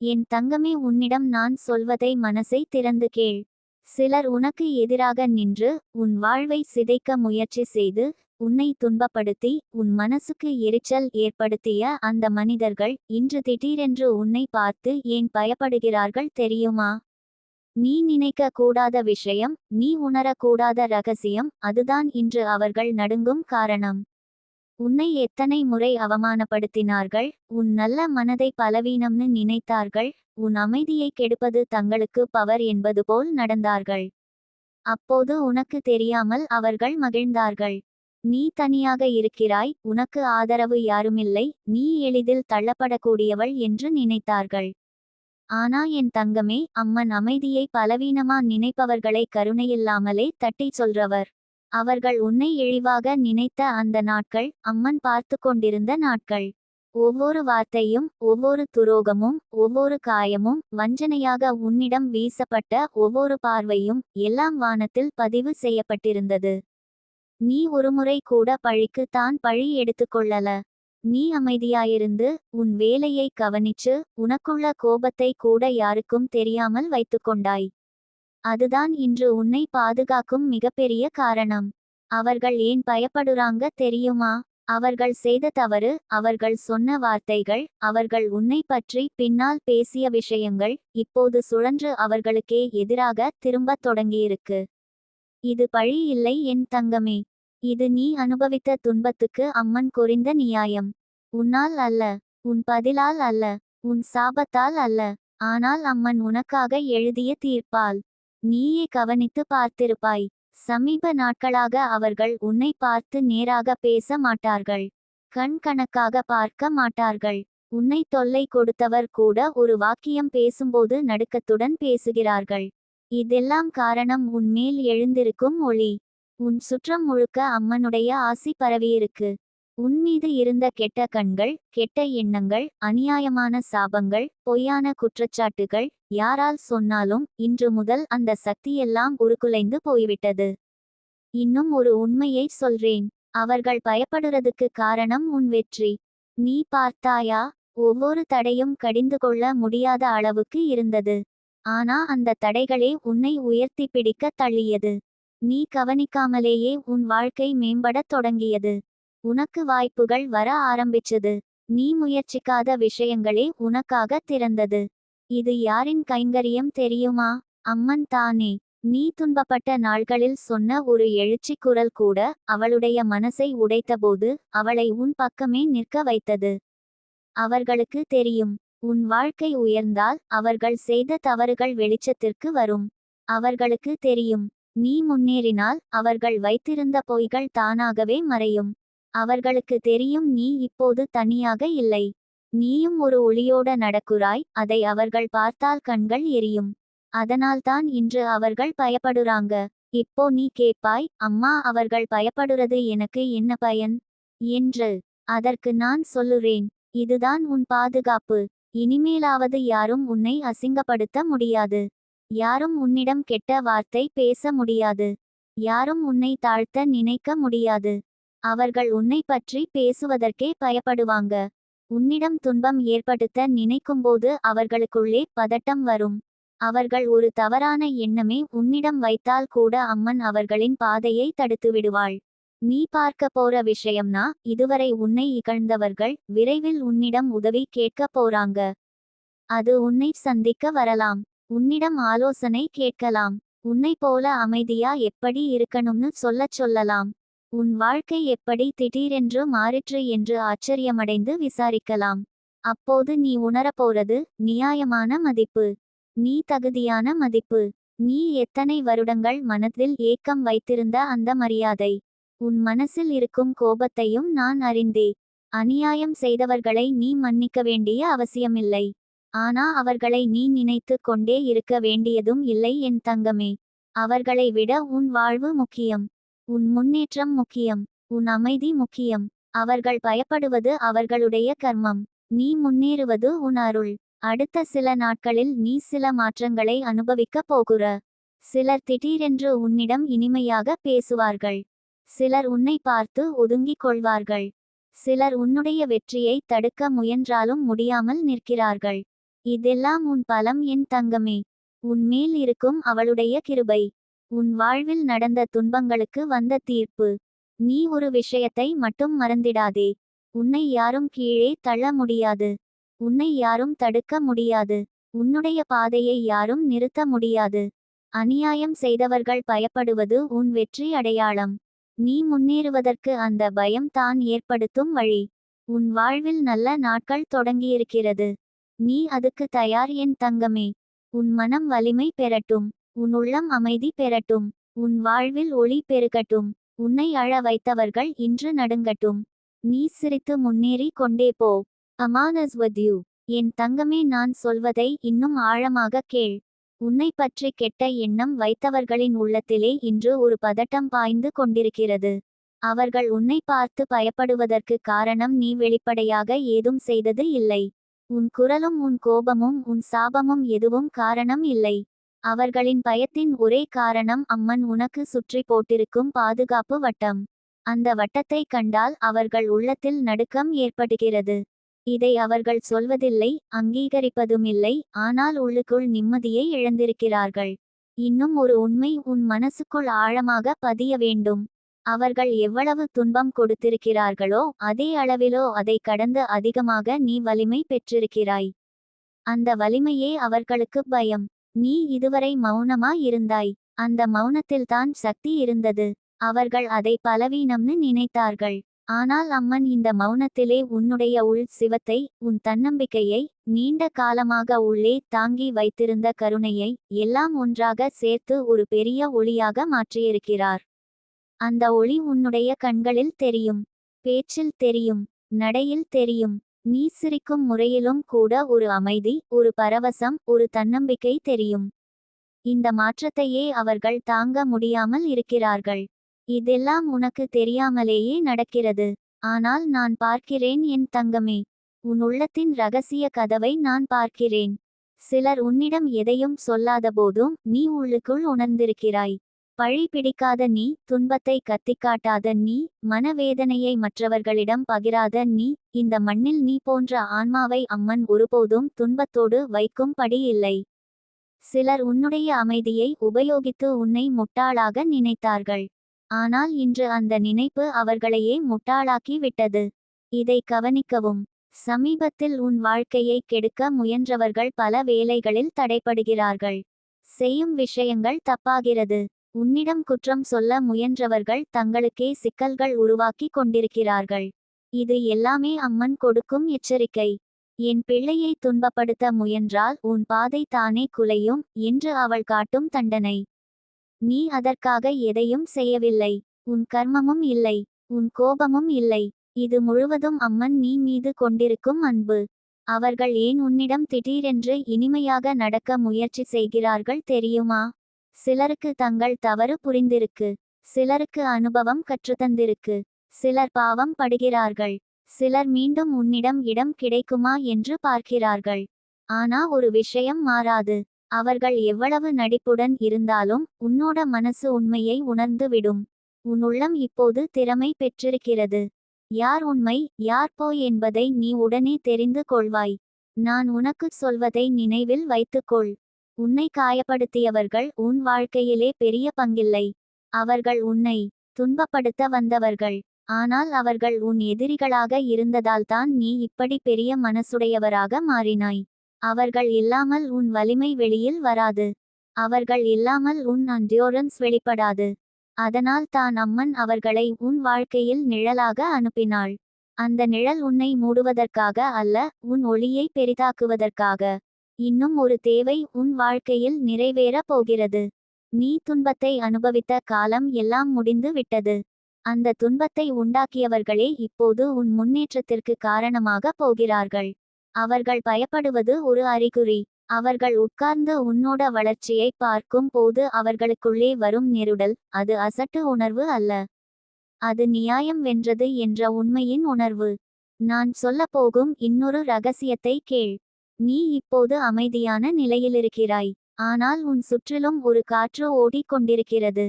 என் தங்கமே உன்னிடம் நான் சொல்வதை மனசை திறந்து கேள். சிலர் உனக்கு எதிராக நின்று உன் வாழ்வை சிதைக்க முயற்சி செய்து உன்னை துன்பப்படுத்தி உன் மனசுக்கு எரிச்சல் ஏற்படுத்திய அந்த மனிதர்கள் இன்று திடீரென்று உன்னை பார்த்து ஏன் பயப்படுகிறார்கள் தெரியுமா? நீ நினைக்க கூடாத விஷயம் நீ உணரக்கூடாத ரகசியம் அதுதான் இன்று அவர்கள் நடுங்கும் காரணம். உன்னை எத்தனை முறை அவமானப்படுத்தினார்கள் உன் நல்ல மனதை பலவீனம்னு நினைத்தார்கள் உன் அமைதியை கெடுப்பது தங்களுக்கு பவர் என்பது போல் நடந்தார்கள். அப்போது உனக்கு தெரியாமல் அவர்கள் மகிழ்ந்தார்கள். நீ தனியாக இருக்கிறாய் உனக்கு ஆதரவு யாருமில்லை நீ எளிதில் தள்ளப்படக்கூடியவள் என்று நினைத்தார்கள். ஆனா என் தங்கமே அம்மன் அமைதியை பலவீனமா நினைப்பவர்களை கருணையில்லாமலே தட்டி சொல்றவர். அவர்கள் உன்னை இழிவாக நினைத்த அந்த நாட்கள் அம்மன் பார்த்து கொண்டிருந்த நாட்கள். ஒவ்வொரு வார்த்தையும் ஒவ்வொரு துரோகமும் ஒவ்வொரு காயமும் வஞ்சனையாக உன்னிடம் வீசப்பட்ட ஒவ்வொரு பார்வையும் எல்லாம் வானத்தில் பதிவு செய்யப்பட்டிருந்தது. நீ ஒருமுறை கூட பழிக்கு தான் பழி எடுத்துக்கொள்ளல நீ அமைதியாயிருந்து உன் வேலையை கவனிச்சு உனக்குள்ள கோபத்தை கூட யாருக்கும் தெரியாமல் வைத்துக்கொண்டாய் அதுதான் இன்று உன்னை பாதுகாக்கும் மிகப்பெரிய காரணம். அவர்கள் ஏன் பயப்படுறாங்க தெரியுமா? அவர்கள் செய்த தவறு அவர்கள் சொன்ன வார்த்தைகள் அவர்கள் உன்னை பற்றி பின்னால் பேசிய விஷயங்கள் இப்போது சுழன்று அவர்களுக்கே எதிராக திரும்பத் தொடங்கியிருக்கு. இது பழி இல்லை என் தங்கமே. இது நீ அனுபவித்த துன்பத்துக்கு அம்மன் குறிந்த நியாயம். உன்னால் அல்ல உன் பதிலால் அல்ல உன் சாபத்தால் அல்ல ஆனால் அம்மன் உனக்காக எழுதிய தீர்ப்பால். நீயே கவனித்து பார்த்திருப்பாய். சமீப நாட்களாக அவர்கள் உன்னை பார்த்து நேராக பேச மாட்டார்கள். கண் கணக்காக பார்க்க மாட்டார்கள். உன்னை தொல்லை கொடுத்தவர் கூட ஒரு வாக்கியம் பேசும்போது நடுக்கத்துடன் பேசுகிறார்கள். இதெல்லாம் காரணம் உன் மேல் எழுந்திருக்கும் ஒளி. உன் சுற்றம் முழுக்க அம்மனுடைய ஆசி பரவியிருக்கு. உன்மீது இருந்த கெட்ட கண்கள் கெட்ட எண்ணங்கள் அநியாயமான சாபங்கள் பொய்யான குற்றச்சாட்டுகள் யாரால் சொன்னாலும் இன்று முதல் அந்த சக்தியெல்லாம் உருக்குலைந்து போய்விட்டது. இன்னும் ஒரு உண்மையை சொல்றேன். அவர்கள் பயப்படுறதுக்கு காரணம் உன் வெற்றி. நீ பார்த்தாயா? ஒவ்வொரு தடையும் கடிந்து கொள்ள முடியாத அளவுக்கு இருந்தது. ஆனா அந்த தடைகளே உன்னை உயர்த்தி பிடிக்க தள்ளியது. நீ கவனிக்காமலேயே உன் வாழ்க்கை மேம்படத் தொடங்கியது. உனக்கு வாய்ப்புகள் வர ஆரம்பிச்சது. நீ முயற்சிக்காத விஷயங்களே உனக்காக திறந்தது. இது யாரின் கைங்கரியம் தெரியுமா? அம்மன் தானே. நீ துன்பப்பட்ட நாள்களில் சொன்ன ஒரு எழுச்சி குரல் கூட அவளுடைய மனசை உடைத்தபோது அவளை உன் பக்கமே நிற்க வைத்தது. அவர்களுக்கு தெரியும். உன் வாழ்க்கை உயர்ந்தால் அவர்கள் செய்த தவறுகள் வெளிச்சத்திற்கு வரும். அவர்களுக்கு தெரியும். நீ முன்னேறினால் அவர்கள் வைத்திருந்த பொய்கள் தானாகவே மறையும். அவர்களுக்கு தெரியும் நீ இப்போது தனியாக இல்லை. நீயும் ஒரு ஒளியோட நடக்குறாய் அதை அவர்கள் பார்த்தால் கண்கள் எரியும். அதனால்தான் இன்று அவர்கள் பயப்படுறாங்க. இப்போ நீ கேட்பாய் அம்மா அவர்கள் பயப்படுறது எனக்கு என்ன பயன்? என்று. அதற்கு நான் சொல்லுறேன் இதுதான் உன் பாதுகாப்பு. இனிமேலாவது யாரும் உன்னை அசிங்கப்படுத்த முடியாது. யாரும் உன்னிடம் கெட்ட வார்த்தை பேச முடியாது. யாரும் உன்னை தாழ்த்த நினைக்க முடியாது. அவர்கள் உன்னை பற்றி பேசுவதற்கே பயப்படுவாங்க. உன்னிடம் துன்பம் ஏற்படுத்த நினைக்கும்போது அவர்களுக்குள்ளே பதட்டம் வரும். அவர்கள் ஒரு தவறான எண்ணமே உன்னிடம் வைத்தால் கூட அம்மன் அவர்களின் பாதையை தடுத்து விடுவாள் நீ பார்க்க போற விஷயம்னா இதுவரை உன்னை இகழ்ந்தவர்கள் விரைவில் உன்னிடம் உதவி கேட்க போறாங்க. அது உன்னை சந்திக்க வரலாம். உன்னிடம் ஆலோசனை கேட்கலாம். உன்னை போல அமைதியா எப்படி இருக்கணும்னு சொல்லச் சொல்லலாம். உன் வாழ்க்கை எப்படி திடீரென்று மாறிற்று என்று ஆச்சரியமடைந்து விசாரிக்கலாம். அப்போது நீ உணரப்போறது நியாயமான மதிப்பு. நீ தகுதியான மதிப்பு. நீ எத்தனை வருடங்கள் மனதில் ஏக்கம் வைத்திருந்த அந்த மரியாதை. உன் மனசில் இருக்கும் கோபத்தையும் நான் அறிந்தே. அநியாயம் செய்தவர்களை நீ மன்னிக்க வேண்டிய அவசியமில்லை. ஆனா அவர்களை நீ நினைத்து கொண்டே இருக்க வேண்டியதும் இல்லை என் தங்கமே. அவர்களை விட உன் வாழ்வு முக்கியம். உன் முன்னேற்றம் முக்கியம் உன் அமைதி முக்கியம். அவர்கள் பயப்படுவது அவர்களுடைய கர்மம். நீ முன்னேறுவது உன் அருள். அடுத்த சில நாட்களில் நீ சில மாற்றங்களை அனுபவிக்கப் போகுற. சிலர் திடீரென்று உன்னிடம் இனிமையாக பேசுவார்கள். சிலர் உன்னை பார்த்து ஒதுங்கிக் கொள்வார்கள். சிலர் உன்னுடைய வெற்றியை தடுக்க முயன்றாலும் முடியாமல் நிற்கிறார்கள். இதெல்லாம் உன் பலம் என் தங்கமே. உன் மேல் இருக்கும் அவளுடைய கிருபை. உன் வாழ்வில் நடந்த துன்பங்களுக்கு வந்த தீர்ப்பு. நீ ஒரு விஷயத்தை மட்டும் மறந்திடாதே. உன்னை யாரும் கீழே தள்ள முடியாது. உன்னை யாரும் தடுக்க முடியாது. உன்னுடைய பாதையை யாரும் நிறுத்த முடியாது. அநியாயம் செய்தவர்கள் பயப்படுவது உன் வெற்றி அடையாளம். நீ முன்னேறுவதற்கு அந்த பயம் தான் ஏற்படுத்தும் வழி. உன் வாழ்வில் நல்ல நாட்கள் தொடங்கியிருக்கிறது. நீ அதுக்கு தயார் என் தங்கமே. உன் மனம் வலிமை பெறட்டும். உன் உள்ளம் அமைதி பெறட்டும். உன் வாழ்வில் ஒளி பெருகட்டும். உன்னை அழ வைத்தவர்கள் இன்று நடுங்கட்டும். நீ சிரித்து முன்னேறி கொண்டே போ. அமானஸ் with என் தங்கமே நான் சொல்வதை இன்னும் ஆழமாக கேள். உன்னை பற்றி கெட்ட எண்ணம் வைத்தவர்களின் உள்ளத்திலே இன்று ஒரு பதட்டம் பாய்ந்து கொண்டிருக்கிறது. அவர்கள் உன்னை பார்த்து பயப்படுவதற்கு காரணம் நீ வெளிப்படையாக ஏதும் செய்தது இல்லை. உன் குரலும் உன் கோபமும் உன் சாபமும் எதுவும் காரணம் இல்லை. அவர்களின் பயத்தின் ஒரே காரணம் அம்மன் உனக்கு சுற்றி போட்டிருக்கும் பாதுகாப்பு வட்டம். அந்த வட்டத்தை கண்டால் அவர்கள் உள்ளத்தில் நடுக்கம் ஏற்படுகிறது. இதை அவர்கள் சொல்வதில்லை அங்கீகரிப்பதுமில்லை ஆனால் உள்ளுக்குள் நிம்மதியை இழந்திருக்கிறார்கள். இன்னும் ஒரு உண்மை உன் மனசுக்குள் ஆழமாக பதிய வேண்டும். அவர்கள் எவ்வளவு துன்பம் கொடுத்திருக்கிறார்களோ அதே அளவிலோ அதை கடந்து அதிகமாக நீ வலிமை பெற்றிருக்கிறாய். அந்த வலிமையே அவர்களுக்கு பயம். நீ இதுவரை மௌனமா இருந்தாய். அந்த மௌனத்தில்தான் சக்தி இருந்தது. அவர்கள் அதை பலவீனம்னு நினைத்தார்கள். ஆனால் அம்மன் இந்த மௌனத்திலே உன்னுடைய உள் சிவத்தை உன் தன்னம்பிக்கையை நீண்ட காலமாக உள்ளே தாங்கி வைத்திருந்த கருணையை எல்லாம் ஒன்றாக சேர்த்து ஒரு பெரிய ஒளியாக மாற்றியிருக்கிறார். அந்த ஒளி உன்னுடைய கண்களில் தெரியும். பேச்சில் தெரியும். நடையில் தெரியும். நீ சிரிக்கும் முறையிலும் கூட ஒரு அமைதி ஒரு பரவசம் ஒரு தன்னம்பிக்கை தெரியும். இந்த மாற்றத்தையே அவர்கள் தாங்க முடியாமல் இருக்கிறார்கள். இதெல்லாம் உனக்கு தெரியாமலேயே நடக்கிறது. ஆனால் நான் பார்க்கிறேன் என் தங்கமே. உன் உள்ளத்தின் ரகசிய கதவை நான் பார்க்கிறேன். சிலர் உன்னிடம் எதையும் சொல்லாதபோதும் நீ உள்ளுக்குள் உணர்ந்திருக்கிறாய். பழி பிடிக்காத நீ துன்பத்தை கத்திக்காட்டாத நீ மனவேதனையை மற்றவர்களிடம் பகிராத நீ இந்த மண்ணில் நீ போன்ற ஆன்மாவை அம்மன் ஒருபோதும் துன்பத்தோடு வைக்கும்படி இல்லை. சிலர் உன்னுடைய அமைதியை உபயோகித்து உன்னை முட்டாளாக நினைத்தார்கள். ஆனால் இன்று அந்த நினைப்பு அவர்களையே முட்டாளாக்கி விட்டது. இதை கவனிக்கவும். சமீபத்தில் உன் வாழ்க்கையை கெடுக்க முயன்றவர்கள் பல வேலைகளில் தடைப்படுகிறார்கள். செய்யும் விஷயங்கள் தப்பாகிறது. உன்னிடம் குற்றம் சொல்ல முயன்றவர்கள் தங்களுக்கே சிக்கல்கள் உருவாக்கி கொண்டிருக்கிறார்கள். இது எல்லாமே அம்மன் கொடுக்கும் எச்சரிக்கை. என் பிள்ளையை துன்பப்படுத்த முயன்றால் உன் பாதை தானே குலையும் என்று அவள் காட்டும் தண்டனை. நீ அதற்காக எதையும் செய்யவில்லை. உன் கர்மமும் இல்லை. உன் கோபமும் இல்லை. இது முழுவதும் அம்மன் நீ மீது கொண்டிருக்கும் அன்பு. அவர்கள் ஏன் உன்னிடம் திடீரென்று இனிமையாக நடக்க முயற்சி செய்கிறார்கள் தெரியுமா? சிலருக்கு தங்கள் தவறு புரிந்திருக்கு சிலருக்கு அனுபவம் கற்றுத்தந்திருக்கு சிலர் பாவம் படுகிறார்கள் சிலர் மீண்டும் உன்னிடம் இடம் கிடைக்குமா என்று பார்க்கிறார்கள். ஆனா ஒரு விஷயம் மாறாது அவர்கள் எவ்வளவு நடிப்புடன் இருந்தாலும் உன்னோட மனசு உண்மையை உணர்ந்து விடும். உன் உள்ளம் இப்போது திறமை பெற்றிருக்கிறது. யார் உண்மை யார் போய் என்பதை நீ உடனே தெரிந்து கொள்வாய். நான் உனக்கு சொல்வதை நினைவில் வைத்துக்கொள். உன்னை காயப்படுத்தியவர்கள் உன் வாழ்க்கையிலே பெரிய பங்கில்லை. அவர்கள் உன்னை துன்பப்படுத்த வந்தவர்கள். ஆனால் அவர்கள் உன் எதிரிகளாக இருந்ததால்தான் நீ இப்படி பெரிய மனசுடையவராக மாறினாய். அவர்கள் இல்லாமல் உன் வலிமை வெளியில் வராது. அவர்கள் இல்லாமல் உன் அண்டியோரன்ஸ் வெளிப்படாது. அதனால் தான் அம்மன் அவர்களை உன் வாழ்க்கையில் நிழலாக அனுப்பினாள். அந்த நிழல் உன்னை மூடுவதற்காக அல்ல உன் ஒளியை பெரிதாக்குவதற்காக. இன்னும் ஒரு தேவை உன் வாழ்க்கையில் நிறைவேறப் போகிறது. நீ துன்பத்தை அனுபவித்த காலம் எல்லாம் முடிந்து விட்டது. அந்த துன்பத்தை உண்டாக்கியவர்களே இப்போது உன் முன்னேற்றத்திற்கு காரணமாக போகிறார்கள். அவர்கள் பயப்படுவது ஒரு அறிகுறி. அவர்கள் உட்கார்ந்து உன்னோட வளர்ச்சியை பார்க்கும் போது அவர்களுக்குள்ளே வரும் நெருடல் அது அசட்டு உணர்வு அல்ல. அது நியாயம் வென்றது என்ற உண்மையின் உணர்வு. நான் சொல்லப் போகும் இன்னொரு ரகசியத்தை கேள். நீ இப்போது அமைதியான நிலையிலிருக்கிறாய். ஆனால் உன் சுற்றிலும் ஒரு காற்று ஓடிக் கொண்டிருக்கிறது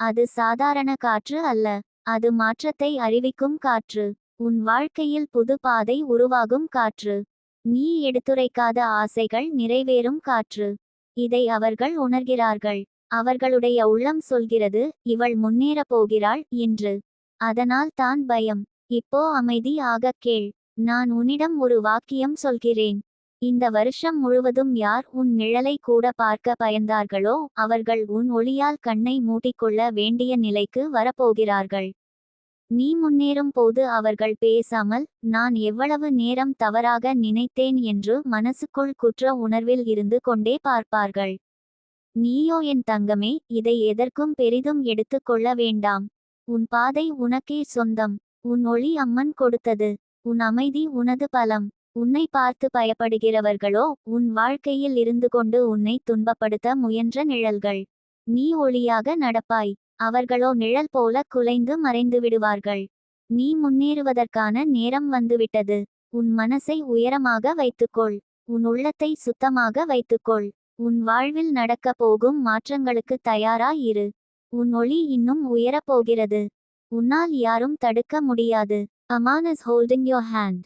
அது சாதாரண காற்று அல்ல. அது மாற்றத்தை அறிவிக்கும் காற்று. உன் வாழ்க்கையில் புது பாதை உருவாகும் காற்று. நீ எடுத்துரைக்காத ஆசைகள் நிறைவேறும் காற்று. இதை அவர்கள் உணர்கிறார்கள். அவர்களுடைய உள்ளம் சொல்கிறது இவள் முன்னேறப் போகிறாள் என்று. அதனால் தான் பயம். இப்போ அமைதி ஆகக் கேள். நான் உன்னிடம் ஒரு வாக்கியம் சொல்கிறேன். இந்த வருஷம் முழுவதும் யார் உன் நிழலை கூட பார்க்க பயந்தார்களோ அவர்கள் உன் ஒளியால் கண்ணை மூடிக்கொள்ள வேண்டிய நிலைக்கு வரப்போகிறார்கள். நீ முன்னேறும் போது அவர்கள் பேசாமல் நான் எவ்வளவு நேரம் தவறாக நினைத்தேன் என்று மனசுக்குள் குற்ற உணர்வில் இருந்து கொண்டே பார்ப்பார்கள். நீயோ என் தங்கமே இதை எதற்கும் பெரிதும் எடுத்துக் கொள்ள வேண்டாம். உன் பாதை உனக்கே சொந்தம். உன் ஒளி அம்மன் கொடுத்தது. உன் அமைதி உனது பலம். உன்னை பார்த்து பயப்படுகிறவர்களோ உன் வாழ்க்கையில் இருந்து கொண்டு உன்னை துன்பப்படுத்த முயன்ற நிழல்கள். நீ ஒளியாக நடப்பாய். அவர்களோ நிழல் போல குலைந்து மறைந்து விடுவார்கள். நீ முன்னேறுவதற்கான நேரம் வந்துவிட்டது. உன் மனசை உயரமாக வைத்துக்கொள். உன் உள்ளத்தை சுத்தமாக வைத்துக்கொள். உன் வாழ்வில் நடக்கப் போகும் மாற்றங்களுக்கு தயாரா இரு. உன் ஒளி இன்னும் உயரப் போகிறது. உன்னால் யாரும் தடுக்க முடியாது. Aman is holding your hand.